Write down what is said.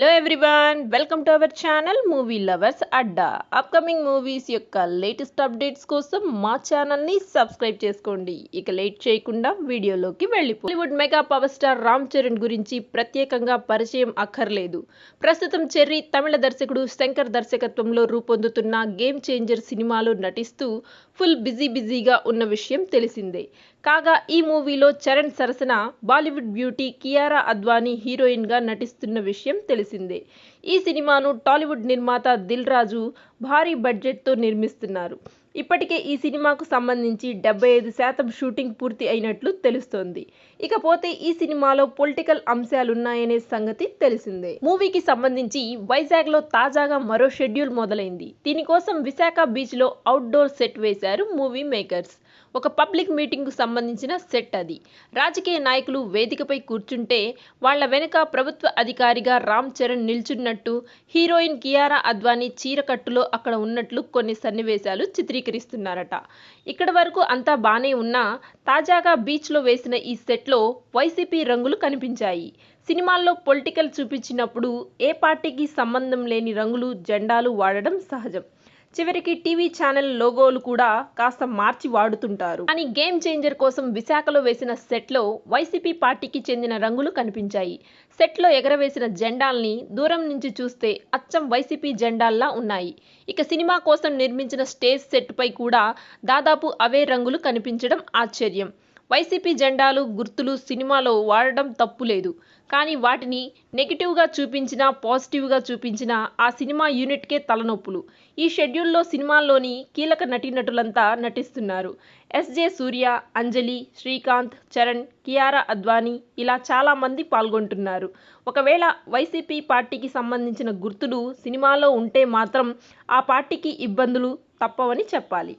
Hello everyone welcome to our channel movie lovers Adda upcoming movies యొక్క latest updates కోసం మా ఛానల్ని subscribe చేసుకోండి. ఇక లేట్ చేయకుండా వీడియోలోకి వెళ్ళిపో Bollywood mega power star Ram Charan గురించి ప్రత్యేకంగా పరిచయం అక్కర్లేదు. ప్రస్తుతం చెర్రీ తమిళ దర్శకుడు శంకర్ దర్శకత్వంలో రూపొందుతున్న గేమ్ చేంజర్ సినిమాలో నటిస్తూ ఫుల్ బిజీ బిజీగా ఉన్న విషయం తెలిసిందే. కాగా ఈ మూవీలో చరణ్ సరసన బాలీవుడ్ బ్యూటీ కియారా అద్వానీ హీరోయిన్గా నటిస్తున్న విషయం తెలిసింది. ఈ సినిమాను టాలీవుడ్ నిర్మాత దిల్ రాజు భారీ బడ్జెట్తో నిర్మిస్తున్నారు. ఇప్పటికే ఈ సినిమాకు సంబంధించి డెబ్బై ఐదు శాతం షూటింగ్ పూర్తి అయినట్లు తెలుస్తోంది. ఇకపోతే ఈ సినిమాలో పొలిటికల్ అంశాలున్నాయనే సంగతి తెలిసిందే. మూవీకి సంబంధించి వైజాగ్లో తాజాగా మరో షెడ్యూల్ మొదలైంది. దీనికోసం విశాఖ బీచ్లో అవుట్డోర్ సెట్ వేశారు మూవీ మేకర్స్. ఒక పబ్లిక్ మీటింగ్కు సంబంధించిన సెట్ అది. రాజకీయ నాయకులు వేదికపై కూర్చుంటే వాళ్ళ వెనుక ప్రభుత్వ అధికారిగా రామ్ చరణ్ నిల్చున్నట్టు హీరోయిన్ కియారా అద్వానీ చీరకట్టులో అక్కడ ఉన్నట్లు కొన్ని సన్నివేశాలు చిత్రీకరిస్తున్నారట ఇక్కడ వరకు అంతా బానే ఉన్నా తాజాగా బీచ్లో వేసిన ఈ సెట్లో వైసీపీ రంగులు కనిపించాయి. సినిమాల్లో పొలిటికల్ చూపించినప్పుడు ఏ పార్టీకి సంబంధం లేని రంగులు జెండాలు వాడడం సహజం. చివరికి టీవీ ఛానల్ లోగోలు కూడా కాస్త మార్చి వాడుతుంటారు. కానీ గేమ్ చేంజర్ కోసం విశాఖలో వేసిన సెట్లో వైసీపీ పార్టీకి చెందిన రంగులు కనిపించాయి. సెట్లో ఎగరవేసిన జెండాల్ని దూరం నుంచి చూస్తే అచ్చం వైసీపీ జెండాల్లా ఉన్నాయి. ఇక సినిమా కోసం నిర్మించిన స్టేజ్ సెట్పై కూడా దాదాపు అవే రంగులు కనిపించడం ఆశ్చర్యం. వైసీపీ జెండాలు గుర్తులు సినిమాలో వాడడం తప్పులేదు. కానీ వాటిని నెగిటివ్గా చూపించినా పాజిటివ్గా చూపించినా ఆ సినిమా యూనిట్కే తలనొప్పులు. ఈ షెడ్యూల్లో సినిమాల్లోని కీలక నటీనటులంతా నటిస్తున్నారు. ఎస్జే సూర్య అంజలి శ్రీకాంత్ చరణ్ కియారా అద్వానీ ఇలా చాలామంది పాల్గొంటున్నారు. ఒకవేళ వైసీపీ పార్టీకి సంబంధించిన గుర్తులు సినిమాలో ఉంటే మాత్రం ఆ పార్టీకి ఇబ్బందులు తప్పవని చెప్పాలి.